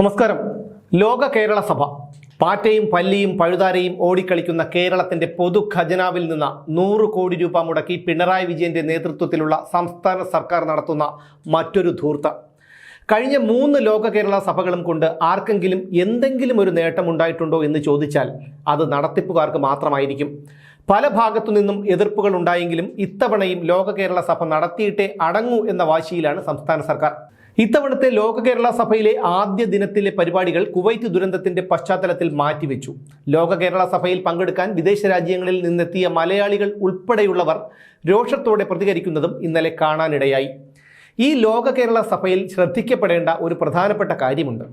നമസ്കാരം. ലോക കേരള സഭ. പാറ്റയും പല്ലിയും പഴുതാരയും ഓടിക്കളിക്കുന്ന കേരളത്തിന്റെ പൊതു ഖജനാവിൽ നിന്ന് നൂറ് കോടി രൂപ മുടക്കി പിണറായി വിജയന്റെ നേതൃത്വത്തിലുള്ള സംസ്ഥാന സർക്കാർ നടത്തുന്ന മറ്റൊരു ധൂർത്ത. കഴിഞ്ഞ മൂന്ന് ലോക കേരള സഭകളും കൊണ്ട് ആർക്കെങ്കിലും എന്തെങ്കിലും ഒരു നേട്ടം ഉണ്ടായിട്ടുണ്ടോ എന്ന് ചോദിച്ചാൽ അത് നടത്തിപ്പുകാർക്ക് മാത്രമായിരിക്കും. പല ഭാഗത്തു നിന്നും എതിർപ്പുകൾ ഉണ്ടായെങ്കിലും ഇത്തവണയും ലോക കേരള സഭ നടത്തിയിട്ടേ അടങ്ങൂ എന്ന വാശിയിലാണ് സംസ്ഥാന സർക്കാർ. ഇത്തവണത്തെ ലോക കേരള സഭയിലെ ആദ്യ ദിനത്തിലെ പരിപാടികൾ കുവൈറ്റ് ദുരന്തത്തിന്റെ പശ്ചാത്തലത്തിൽ മാറ്റിവെച്ചു. ലോക കേരള സഭയിൽ പങ്കെടുക്കാൻ വിദേശ രാജ്യങ്ങളിൽ നിന്നെത്തിയ മലയാളികൾ ഉൾപ്പെടെയുള്ളവർ രോഷത്തോടെ പ്രതികരിക്കുന്നതും ഇന്നലെ കാണാനിടയായി. ഈ ലോക കേരള സഭയിൽ ശ്രദ്ധിക്കപ്പെടേണ്ട ഒരു പ്രധാനപ്പെട്ട കാര്യമുണ്ട്.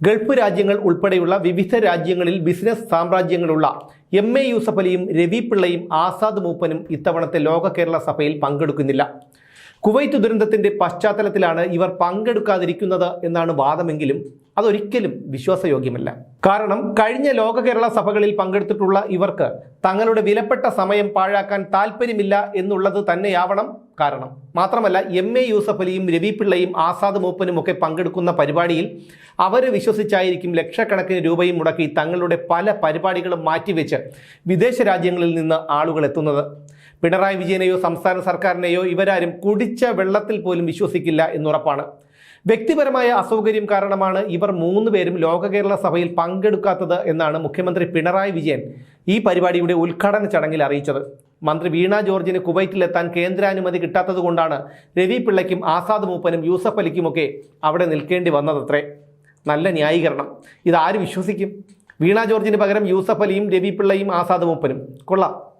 ഗൾഫ് രാജ്യങ്ങൾ ഉൾപ്പെടെയുള്ള വിവിധ രാജ്യങ്ങളിൽ ബിസിനസ് സാമ്രാജ്യങ്ങളുള്ള എം എ യൂസഫലിയും രവി പിള്ളയും ആസാദ് മൂപ്പനും ഇത്തവണത്തെ ലോക കേരള സഭയിൽ പങ്കെടുക്കുന്നില്ല. കുവൈറ്റ് ദുരന്തത്തിന്റെ പശ്ചാത്തലത്തിലാണ് ഇവർ പങ്കെടുക്കാതിരിക്കുന്നത് എന്നാണ് വാദമെങ്കിലും അതൊരിക്കലും വിശ്വാസയോഗ്യമല്ല. കാരണം കഴിഞ്ഞ ലോക കേരള സഭകളിൽ പങ്കെടുത്തിട്ടുള്ള ഇവർക്ക് തങ്ങളുടെ വിലപ്പെട്ട സമയം പാഴാക്കാൻ താല്പര്യമില്ല എന്നുള്ളത് തന്നെയാവണം കാരണം. മാത്രമല്ല എം എ യൂസഫ് അലിയും രവി പിള്ളയും ആസാദ് മൂപ്പനും ഒക്കെ പങ്കെടുക്കുന്ന പരിപാടിയിൽ അവർ വിശ്വസിച്ചായിരിക്കും ലക്ഷക്കണക്കിന് രൂപയും മുടക്കി തങ്ങളുടെ പല പരിപാടികളും മാറ്റിവെച്ച് വിദേശ രാജ്യങ്ങളിൽ നിന്ന് ആളുകൾ എത്തുന്നത്. പിണറായി വിജയനെയോ സംസ്ഥാന സർക്കാരിനെയോ ഇവരാരും കുടിച്ച വെള്ളത്തിൽ പോലും വിശ്വസിക്കില്ല എന്നുറപ്പാണ്. വ്യക്തിപരമായ അസൗകര്യം കാരണമാണ് ഇവർ മൂന്ന് പേരും ലോക കേരള സഭയിൽ പങ്കെടുക്കാത്തത് എന്നാണ് മുഖ്യമന്ത്രി പിണറായി വിജയൻ ഈ പരിപാടിയുടെ ഉദ്ഘാടന ചടങ്ങിൽ അറിയിച്ചത്. മന്ത്രി വീണ ജോർജിന് കുവൈറ്റിലെത്താൻ കേന്ദ്രാനുമതി കിട്ടാത്തതുകൊണ്ടാണ് രവി പിള്ളയ്ക്കും ആസാദ് മൂപ്പനും യൂസഫ് അലിക്കുമൊക്കെ അവിടെ നിൽക്കേണ്ടി വന്നതത്രേ. നല്ല ന്യായീകരണം. ഇതാര് വിശ്വസിക്കും? വീണ ജോർജിന് പകരം യൂസഫ് അലിയും രവി പിള്ളയും ആസാദ് മൂപ്പനും. കൊള്ളാം.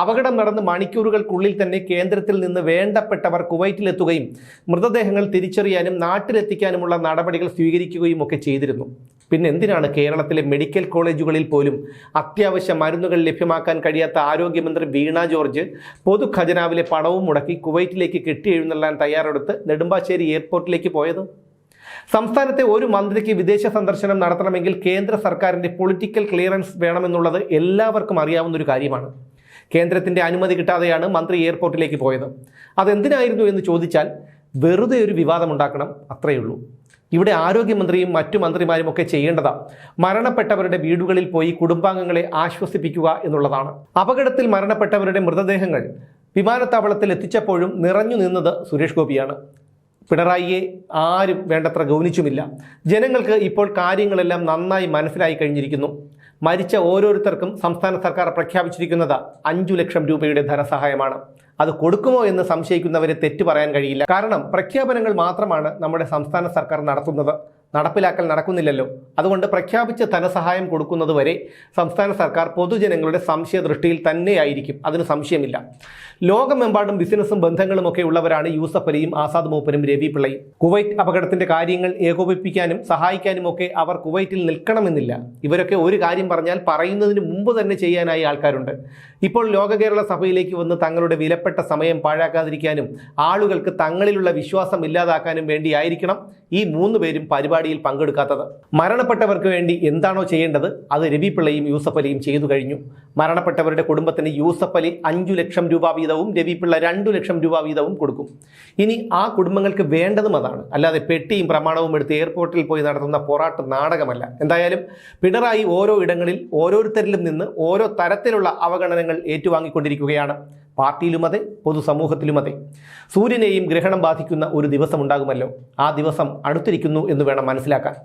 അപകടം നടന്ന് മണിക്കൂറുകൾക്കുള്ളിൽ തന്നെ കേന്ദ്രത്തിൽ നിന്ന് വേണ്ടപ്പെട്ടവർ കുവൈറ്റിലെത്തുകയും മൃതദേഹങ്ങൾ തിരിച്ചറിയാനും നാട്ടിലെത്തിക്കാനുമുള്ള നടപടികൾ സ്വീകരിക്കുകയും ഒക്കെ ചെയ്തിരുന്നു. പിന്നെ എന്തിനാണ് കേരളത്തിലെ മെഡിക്കൽ കോളേജുകളിൽ പോലും അത്യാവശ്യ മരുന്നുകൾ ലഭ്യമാക്കാൻ കഴിയാത്ത ആരോഗ്യമന്ത്രി വീണ ജോർജ് പൊതു ഖജനാവിലെ പണവും മുടക്കി കുവൈറ്റിലേക്ക് കെട്ടിയെഴുന്നള്ളാൻ തയ്യാറെടുത്ത് നെടുമ്പാശ്ശേരി എയർപോർട്ടിലേക്ക് പോയത്? സംസ്ഥാനത്തെ ഒരു മന്ത്രിക്ക് വിദേശ സന്ദർശനം നടത്തണമെങ്കിൽ കേന്ദ്ര സർക്കാരിന്റെ പൊളിറ്റിക്കൽ ക്ലിയറൻസ് വേണമെന്നുള്ളത് എല്ലാവർക്കും അറിയാവുന്ന ഒരു കാര്യമാണ്. കേന്ദ്രത്തിന്റെ അനുമതി കിട്ടാതെയാണ് മന്ത്രി എയർപോർട്ടിലേക്ക് പോയത്. അതെന്തിനായിരുന്നു എന്ന് ചോദിച്ചാൽ വെറുതെ ഒരു വിവാദം ഉണ്ടാക്കണം അത്രയേ ഉള്ളൂ. ഇവിടെ ആരോഗ്യമന്ത്രിയും മറ്റു മന്ത്രിമാരും ഒക്കെ ചെയ്യേണ്ടതാ മരണപ്പെട്ടവരുടെ വീടുകളിൽ പോയി കുടുംബാംഗങ്ങളെ ആശ്വസിപ്പിക്കുക എന്നുള്ളതാണ്. അപകടത്തിൽ മരണപ്പെട്ടവരുടെ മൃതദേഹങ്ങൾ വിമാനത്താവളത്തിൽ എത്തിച്ചപ്പോഴും നിറഞ്ഞു നിന്നത് സുരേഷ് ഗോപിയാണ്. പിണറായിയെ ആരും വേണ്ടത്ര ഗൗനിച്ചുമില്ല. ജനങ്ങൾക്ക് ഇപ്പോൾ കാര്യങ്ങളെല്ലാം നന്നായി മനസ്സിലായി കഴിഞ്ഞിരിക്കുന്നു. മരിച്ച ഓരോരുത്തർക്കും സംസ്ഥാന സർക്കാർ പ്രഖ്യാപിച്ചിരിക്കുന്നത് അഞ്ചു ലക്ഷം രൂപയുടെ ധനസഹായമാണ്. അത് കൊടുക്കുമോ എന്ന് സംശയിക്കുന്നവരെ തെറ്റു പറയാൻ കഴിയില്ല. കാരണം പ്രഖ്യാപനങ്ങൾ മാത്രമാണ് നമ്മുടെ സംസ്ഥാന സർക്കാർ നടത്തുന്നത്. നടപ്പിലാക്കൽ നടക്കുന്നില്ലല്ലോ. അതുകൊണ്ട് പ്രഖ്യാപിച്ച ധനസഹായം കൊടുക്കുന്നത് വരെ സംസ്ഥാന സർക്കാർ പൊതുജനങ്ങളുടെ സംശയ ദൃഷ്ടിയിൽ തന്നെയായിരിക്കും. അതിന് സംശയമില്ല. ലോകമെമ്പാടും ബിസിനസ്സും ബന്ധങ്ങളും ഒക്കെ ഉള്ളവരാണ് യൂസഫ് അലിയും ആസാദ് മൂപ്പനും രവി പിള്ളയും. കുവൈറ്റ് അപകടത്തിന്റെ കാര്യങ്ങൾ ഏകോപിപ്പിക്കാനും സഹായിക്കാനും ഒക്കെ അവർ കുവൈറ്റിൽ നിൽക്കണമെന്നില്ല. ഇവരൊക്കെ ഒരു കാര്യം പറഞ്ഞാൽ പറയുന്നതിന് മുമ്പ് തന്നെ ചെയ്യാനായി ആൾക്കാരുണ്ട്. ഇപ്പോൾ ലോക കേരള സഭയിലേക്ക് വന്ന് തങ്ങളുടെ വിലപ്പെട്ട സമയം പാഴാക്കാതിരിക്കാനും ആളുകൾക്ക് തങ്ങളിലുള്ള വിശ്വാസം ഇല്ലാതാക്കാനും വേണ്ടിയായിരിക്കണം ഈ മൂന്ന് പേരും പരിപാടിയിൽ പങ്കെടുക്കാത്തത്. മരണപ്പെട്ടവർക്ക് വേണ്ടി എന്താണോ ചെയ്യേണ്ടത് അത് രവി പിള്ളയും യൂസഫ് അലിയും ചെയ്തു കഴിഞ്ഞു. മരണപ്പെട്ടവരുടെ കുടുംബത്തിന് യൂസഫ് അലി അഞ്ചു ലക്ഷം രൂപ വീതവും രവി പിള്ള രണ്ടു ലക്ഷം രൂപ വീതവും കൊടുക്കും. ഇനി ആ കുടുംബങ്ങൾക്ക് വേണ്ടതും അതാണ്. അല്ലാതെ പെട്ടിയും പ്രമാണവും എടുത്ത് എയർപോർട്ടിൽ പോയി നടത്തുന്ന പോരാട്ട നാടകമല്ല. എന്തായാലും പിണറായി ഓരോ ഇടങ്ങളിൽ ഓരോരുത്തരിലും നിന്ന് ഓരോ തരത്തിലുള്ള അവഗണനകൾ ഏറ്റുവാങ്ങിക്കൊണ്ടിരിക്കുകയാണ്. പാർട്ടിയിലും അതെ പൊതുസമൂഹത്തിലും അതെ സൂര്യനെയും ഗ്രഹണം ബാധിക്കുന്ന ഒരു ദിവസം ഉണ്ടാകുമല്ലോ ആ ദിവസം അടുത്തിരിക്കുന്നു എന്ന് വേണം മനസ്സിലാക്കാൻ.